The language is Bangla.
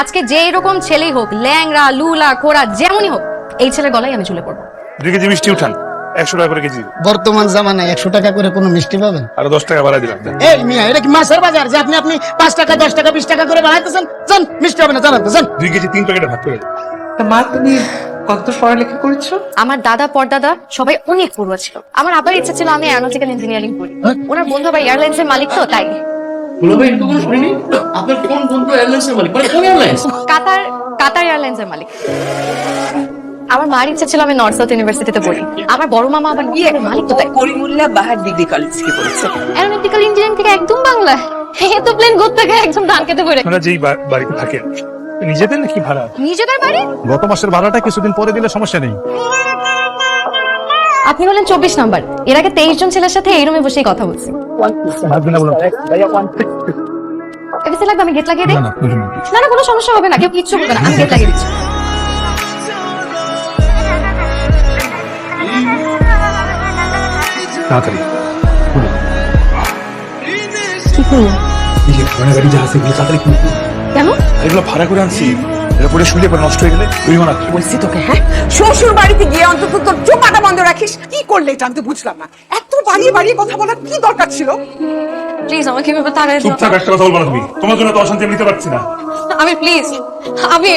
আজকে যে এরকম ছেলেই হোক ল্যাংরা লুলা খোড়া যেমনই হোক এই ছেলের গলায় আমি ঝুলে পড়ব। দুই কেজি মিষ্টি উঠান একশো টাকা করে কেজি। বর্তমান জামানায় একশো টাকা করে কোনো মিষ্টি পাবেন? আরও দশ টাকা বাড়াই দিলাম এই মিয়া এটা কি মাছের বাজার? যে আপনি আপনি পাঁচ টাকা দশ টাকা বিশ টাকা করে বাড়াইতেছেন যান মিষ্টি হবে না জানাতে যান। দুই কেজি তিন প্যাকেটে ভাগ করে তা মা তুমি কত পড়ালেখা করেছ? আমার দাদা পরদাদা সবাই অনেক পড়ুয়া ছিল। আমার আবার ইচ্ছা ছিল আমি অ্যারোনটিক্যাল ইঞ্জিনিয়ারিং করি। ওনার বন্ধু আবার এয়ারলাইন্স এর মালিক তো তাই। ভাই কোনো শুনিনি? আপনার কোন বন্ধু এয়ারলাইন্সের মালিক? মানে কোন এয়ারলাইন্স কাতার কাতার এয়ারলাইন্স এর মালিক। আমার মার ইচ্ছা ছিল আমি নর্থ সাউথ ইউনিভার্সিটিতে পড়ি। আমার বড় মামা আবার বিয়ে মালিক তো তাই করিমুল্লাহ বাহার ডিগ্রি কলেজ থেকে পড়েছে। অ্যারোনটিক্যাল ইঞ্জিনিয়ারিং থেকে একদম বাংলা। এই তো প্লেন গোদ থেকে একদম ধান খেতে পড়ে। আপনারা যেই বাড়িতে থাকেন নিজেদের নাকি ভাড়া? নিজেদের বাড়ি? গত মাসের ভাড়াটা কিছুদিন পরে দিলে সমস্যা নেই। আপনি বলেন চব্বিশ নাম্বার। এর আগে তেইশ জন ছেলের সাথে এই রুমে বসেই কথা বলছি। এবিসি লাগবে আমি গেট লাগিয়ে দিই? না না কোনো সমস্যা হবে না কেউ কিচ্ছু বলবে না আমি গেট লাগিয়ে দিচ্ছি। তাড়াতাড়ি। কি করব এই যে ভাড়া গাড়ি যা আছে এগুলো তাড়াতাড়ি কিনে কেন? এগুলো ভাড়া করে আনছি। শুলে পরে নষ্ট হয়ে গেলে। বলছি তোকে হ্যাঁ? শ্বশুর বাড়িতে গিয়ে অন্তত তোর চোপাটা বন্ধ রাখিস? কি করলে এটা? আমি তো বুঝলাম না। এত বাড়িয়ে বাড়িয়ে কথা বলার কি দরকার ছিল? প্লিজ আমাকে এভাবে তাড়াই চুপচাপ একটা কথা বলব না তুমি। তোমার জন্য তো অশান্তি আমি নিতে পারছি না। আমি প্লিজ আমি